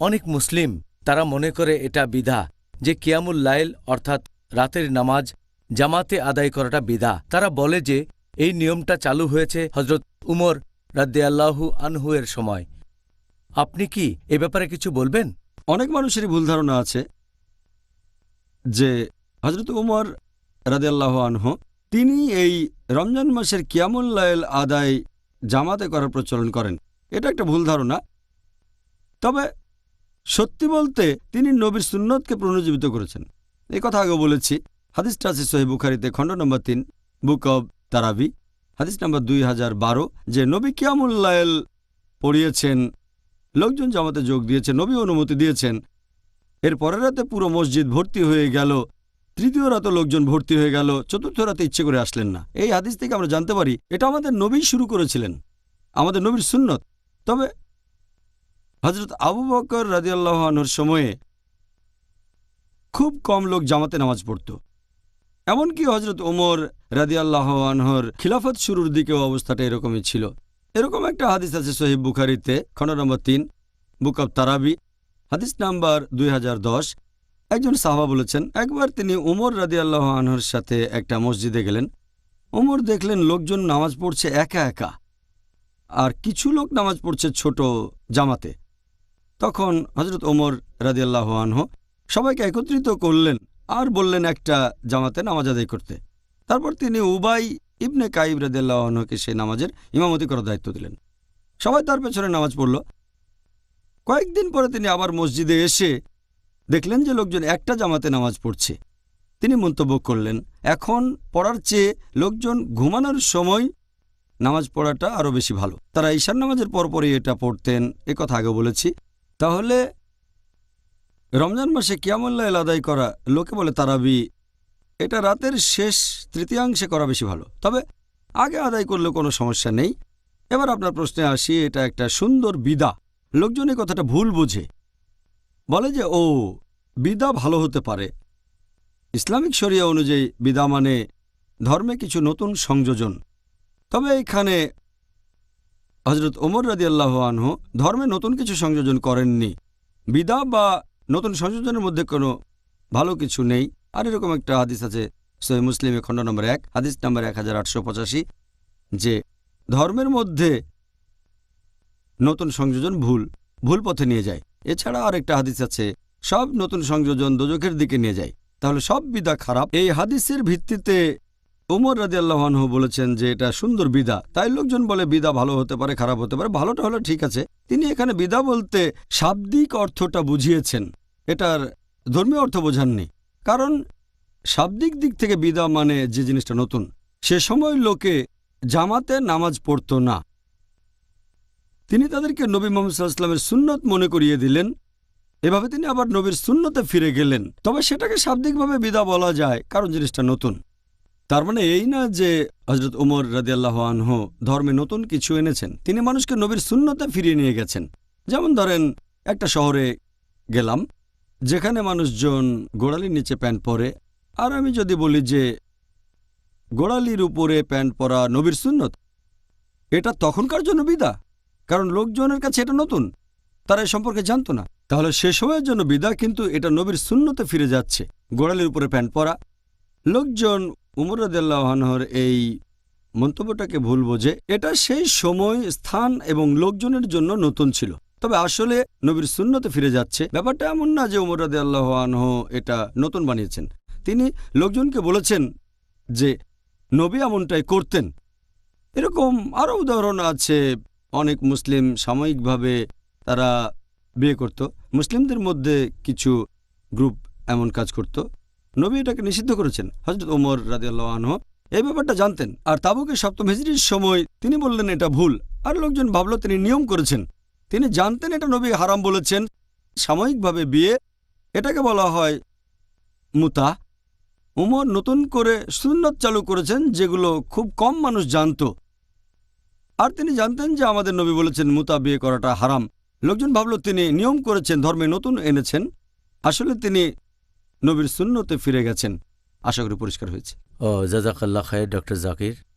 অনেক মুসলিম, তারা মনে করে এটা বিধা যে কিয়ামুল লাইল অর্থাৎ রাতের নামাজ জামাতে আদায় করাটা বিধা। তারা বলে যে এই নিয়মটা চালু হয়েছে হজরত উমর রাদ্দিয়াল্লাহু আনহু এর সময়। আপনি কি এ ব্যাপারে কিছু বলবেন? অনেক মানুষেরই ভুল ধারণা আছে যে হজরত উমর রাদিয়াল্লাহ আনহু, তিনি এই রমজান মাসের কিয়ামুল্লাইল আদায় জামাতে করার প্রচলন করেন। এটা একটা ভুল ধারণা। তবে সত্যি বলতে তিনি নবীর সুন্নতকে পুনর্জীবিত করেছেন। এই কথা আগে বলেছি। হাদিসটা আছে সহি বুখারিতে, খণ্ড নম্বর তিন, বুক অব তারাবি। হাদিস নম্বর দুই হাজার বারো, যে নবী কিয়ামুল্লাইল পড়িয়েছেন, লোকজন জামাতে যোগ দিয়েছে নবী অনুমতি দিয়েছেন। এর পরের রাতে পুরো মসজিদ ভর্তি হয়ে গেল, তৃতীয় রাতে লোকজন ভর্তি হয়ে গেল, চতুর্থ রাতে ইচ্ছে করে আসলেন না। এই হাদিস থেকে আমরা জানতে পারি, এটা আমাদের নবী শুরু করেছিলেন, আমাদের নবীর সুন্নত। তবে হজরত আবু বকর রাজিয়াল্লাহর সময়ে খুব কম লোক জামাতে নামাজ পড়ত। এমনকি হজরত ওমর রাদিয়াল্লাহ আনহর খিলাফত শুরুর দিকেও অবস্থাটা এরকমই ছিল। এরকম একটা হাদিস আছে সহিব বুখারিতে, খণ্ড নম্বর তিন, বুক অব তারাবি, হাদিস নাম্বার দুই হাজার দশ। একজন সাহাবা বলেছেন, একবার তিনি উমর রাদিয়াল্লাহ আনহর সাথে একটা মসজিদে গেলেন। উমর দেখলেন লোকজন নামাজ পড়ছে একা একা, আর কিছু লোক নামাজ পড়ছে ছোট জামাতে। তখন হজরত ওমর রাদিয়াল্লাহ আনহ সবাইকে একত্রিত করলেন আর বললেন, একটা জামাতে নামাজ আদায় করতে। তারপর তিনি উবাই ইবনে কাইব রাদিয়াল্লাহ আনহকে সেই নামাজের ইমামতি করার দায়িত্ব দিলেন। সবাই তার পেছনে নামাজ পড়ল। কয়েকদিন পরে তিনি আবার মসজিদে এসে দেখলেন যে লোকজন একটা জামাতে নামাজ পড়ছে। তিনি মন্তব্য করলেন, এখন পড়ার চেয়ে লোকজন ঘুমানোর সময় নামাজ পড়াটা আরও বেশি ভালো। তারা ঈশার নামাজের পরপরই এটা পড়তেন কথা আগে বলেছি। তাহলে রমজান মাসে কিয়ামুল্লাহ আদায় করা, লোকে বলে তারাবি, এটা রাতের শেষ তৃতীয়াংশে করা বেশি ভালো। তবে আগে আদায় করলে কোনো সমস্যা নেই। এবার আপনার প্রশ্নে আসি, এটা একটা সুন্দর বিদা। লোকজন কথাটা ভুল বোঝে। বলে যে, ও, বিদা ভালো হতে পারে। ইসলামিক শরিয়া অনুযায়ী বিদা মানে ধর্মে কিছু নতুন সংযোজন। তবে এখানে হজরত ওমর রাজি আনহ ধর্মে নতুন কিছু সংযোজন করেননি। বিদা বা নতুন সংযোজনের মধ্যে কোনো ভালো কিছু নেই। আর এরকম একটা হাদিস আছে সহি মুসলিমে খণ্ড নম্বর এক, হাদিস নম্বর এক যে ধর্মের মধ্যে নতুন সংযোজন ভুল ভুল পথে নিয়ে যায়। এছাড়া আরেকটা হাদিস আছে, সব নতুন সংযোজন দোজখের দিকে নিয়ে যায়। তাহলে সব বিদা খারাপ। এই হাদিসের ভিত্তিতে উমর রাজি আল্লাহানহু বলেছেন যে এটা সুন্দর বিদা। তাই লোকজন বলে বিদা ভালো হতে পারে, খারাপ হতে পারে, ভালোটা হলে ঠিক আছে। তিনি এখানে বিদা বলতে শাব্দিক অর্থটা বুঝিয়েছেন। এটার ধর্মীয় অর্থ বোঝাননি। কারণ শাব্দিক দিক থেকে বিদা মানে যে জিনিসটা নতুন। সে সময় লোকে জামাতে নামাজ পড়ত না। তিনি তাদেরকে নবী মোহাম্মদ সাল্লামের সুন্নত মনে করিয়ে দিলেন। এভাবে তিনি আবার নবীর সুন্নতে ফিরে গেলেন। তবে সেটাকে শাব্দিকভাবে বিদা বলা যায়, কারণ জিনিসটা নতুন। তার মানে এই না যে হজরত উমর রাদিয়াল্লাহ আনহু ধর্মে নতুন কিছু এনেছেন, তিনি মানুষকে নবীর শূন্যতে ফিরিয়ে নিয়ে গেছেন। যেমন ধরেন, একটা শহরে গেলাম, যেখানে মানুষজন গোড়ালির নিচে প্যান্ট পরে, আর আমি যদি বলি যে গোড়ালির উপরে প্যান্ট পরা নবীর সুন্নত, এটা তখনকার জন্য বিদা, কারণ লোকজনের কাছে এটা নতুন, তারা এ সম্পর্কে জানতো না। তাহলে সে সময়ের জন্য বিদা, কিন্তু এটা নবীর শূন্যতে ফিরে যাচ্ছে। গোড়ালির উপরে প্যান্ট পরা লোকজন উমর রদাল্লাহর এই মন্তব্যটাকে ভুল বোঝে এটা সেই সময়, স্থান এবং লোকজনের জন্য নতুন ছিল। তবে আসলে নবীর শূন্যতে ফিরে যাচ্ছে। ব্যাপারটা এমন না যে উমর রাদে আনহ এটা নতুন বানিয়েছেন। তিনি লোকজনকে বলেছেন যে, নবী এমনটাই করতেন। এরকম আরও উদাহরণ আছে। অনেক মুসলিম সাময়িকভাবে তারা বিয়ে করত। মুসলিমদের মধ্যে কিছু গ্রুপ এমন কাজ করত। নবী এটাকে নিষিদ্ধ করেছেন। হজরত ওমর রাজিয়াল্লাহ আনহ এই ব্যাপারটা জানতেন। আর তাবুকে সপ্তম হিজড়ির সময় তিনি বললেন, এটা ভুল। আর লোকজন ভাবল, তিনি নিয়ম করেছেন। তিনি জানতেন এটা নবী হারাম বলেছেন। সাময়িকভাবে বিয়ে, এটাকে বলা হয় মুতা। উমর নতুন করে সুন্নত চালু করেছেন, যেগুলো খুব কম মানুষ জানত। আর তিনি জানতেন যে আমাদের নবী বলেছেন, মুতা বিয়ে করাটা হারাম। লোকজন ভাবল, তিনি নিয়ম করেছেন, ধর্মে নতুন এনেছেন। আসলে তিনি নবীর সুন্নতে ফিরে গেছেন। আশা করি পরিষ্কার হয়েছে। ও জাজাকাল্লা খায় ডক্টর জাকির।